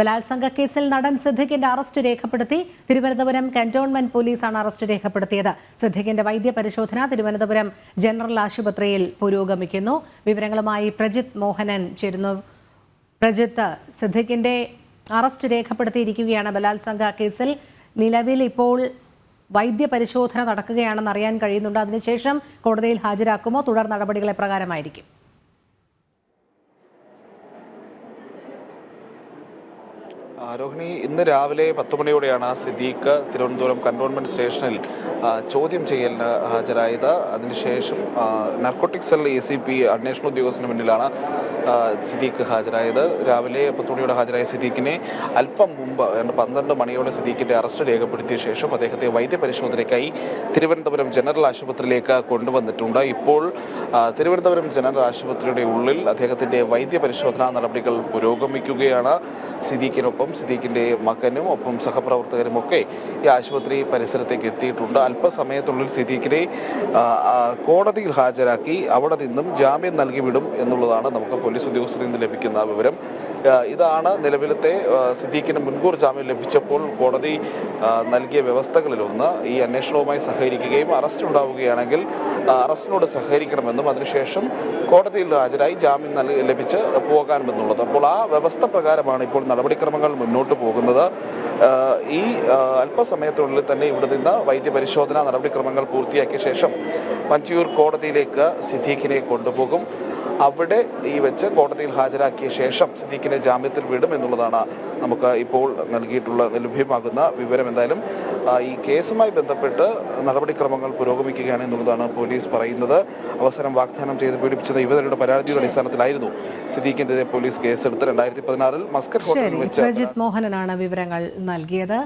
ബലാത്സംഗ കേസിൽ നടൻ സിദ്ദിഖിന്റെ അറസ്റ്റ് രേഖപ്പെടുത്തി. തിരുവനന്തപുരം കന്റോൺമെന്റ് പോലീസാണ് അറസ്റ്റ് രേഖപ്പെടുത്തിയത്. സിദ്ദിഖിന്റെ വൈദ്യ പരിശോധന തിരുവനന്തപുരം ജനറൽ ആശുപത്രിയിൽ പുരോഗമിക്കുന്നു. വിവരങ്ങളുമായി പ്രജിത് മോഹനൻ ചേരുന്നു. പ്രജിത്ത് സിദ്ദിഖിന്റെ അറസ്റ്റ് രേഖപ്പെടുത്തിയിരിക്കുകയാണ് ബലാത്സംഗ കേസിൽ. നിലവിൽ ഇപ്പോൾ വൈദ്യ പരിശോധന നടക്കുകയാണെന്ന് അറിയാൻ കഴിയുന്നുണ്ട്. അതിനുശേഷം കോടതിയിൽ ഹാജരാക്കുമോ? തുടർ നടപടികൾ എപ്രകാരമായിരിക്കും ആരോഹിണി ഇന്ന് രാവിലെ പത്ത് മണിയോടെയാണ് സിദ്ദീഖ് തിരുവനന്തപുരം കന്റോൺമെന്റ് സ്റ്റേഷനിൽ ചോദ്യം ചെയ്യലിന് ഹാജരായത്. അതിനുശേഷം narcotic cell A C P അന്വേഷണ ഉദ്യോഗസ്ഥന് മുന്നിലാണ് സിദ്ദീഖ് ഹാജരായത്. രാവിലെ പത്ത് മണിയോടെ ഹാജരായ സിദ്ദീഖിനെ അല്പം മുമ്പ് പന്ത്രണ്ട് മണിയോടെ സിദ്ദീഖിന്റെ അറസ്റ്റ് രേഖപ്പെടുത്തിയ ശേഷം അദ്ദേഹത്തെ വൈദ്യപരിശോധനയ്ക്കായി തിരുവനന്തപുരം ജനറൽ ആശുപത്രിയിലേക്ക് കൊണ്ടുവന്നിട്ടുണ്ട്. ഇപ്പോൾ തിരുവനന്തപുരം ജനറൽ ആശുപത്രിയുടെ ഉള്ളിൽ അദ്ദേഹത്തിന്റെ വൈദ്യപരിശോധനാ നടപടികൾ പുരോഗമിക്കുകയാണ്. സിദ്ദീഖിനൊപ്പം സിദ്ദീഖിന്റെ മകനും ഒപ്പം സഹപ്രവർത്തകരും ഒക്കെ ഈ ആശുപത്രി പരിസരത്തേക്ക് എത്തിയിട്ടുണ്ട്. അല്പസമയത്തുള്ളിൽ സിദ്ദീഖിനെ കോടതിയിൽ ഹാജരാക്കി അവിടെ നിന്നും ജാമ്യം നൽകി വിടും എന്നുള്ളതാണ് നമുക്ക് പോലീസ് ഉദ്യോഗസ്ഥരിൽ നിന്ന് ലഭിക്കുന്ന വിവരം. ഇതാണ് നിലവിലത്തെ സിദ്ദീഖിന് മുൻകൂർ ജാമ്യം ലഭിച്ചപ്പോൾ കോടതി നൽകിയ വ്യവസ്ഥകളിലൊന്ന്. ഈ അന്വേഷണവുമായി സഹകരിക്കുകയും അറസ്റ്റ് ഉണ്ടാവുകയാണെങ്കിൽ അറസ്റ്റിനോട് സഹകരിക്കണമെന്നും അതിനുശേഷം കോടതിയിൽ ഹാജരായി ജാമ്യം ലഭിച്ച് പോകാമെന്നുള്ളത് അപ്പോൾ ആ വ്യവസ്ഥ പ്രകാരമാണ് ഇപ്പോൾ നടപടിക്രമങ്ങൾ മുന്നോട്ട് പോകുന്നത്. ഈ അല്പസമയത്തിനുള്ളിൽ തന്നെ ഇവിടെ നിന്ന് വൈദ്യപരിശോധന നടപടിക്രമങ്ങൾ പൂർത്തിയാക്കിയ ശേഷം മഞ്ചൂർ കോടതിയിലേക്ക് സിദ്ദീഖിനെ കൊണ്ടുപോകും. അവിടെ ഈ വെച്ച് കോടതിയിൽ ഹാജരാക്കിയ ശേഷം സിദ്ദീഖിനെ ജാമ്യത്തിൽ വിടും എന്നുള്ളതാണ് നമുക്ക് ഇപ്പോൾ നൽകിയിട്ടുള്ള ലഭ്യമാകുന്ന വിവരം എന്തായാലും. ഈ കേസുമായി ബന്ധപ്പെട്ട് നടപടിക്രമങ്ങൾ പുരോഗമിക്കുകയാണ് എന്നുള്ളതാണ് പോലീസ് പറയുന്നത്. അവസരം വാഗ്ദാനം ചെയ്ത് പീഡിപ്പിച്ചത് ഇവരുടെ പരാതിയുടെ അടിസ്ഥാനത്തിലായിരുന്നു സിദ്ദീഖിനെതിരെ പോലീസ് കേസെടുത്ത് രണ്ടായിരത്തി പതിനാറിൽ മസ്കറ്റ് ഹോട്ടലിൽ വെച്ച് പ്രജിത് മോഹനനാണ് വിവരങ്ങൾ നൽകിയത്.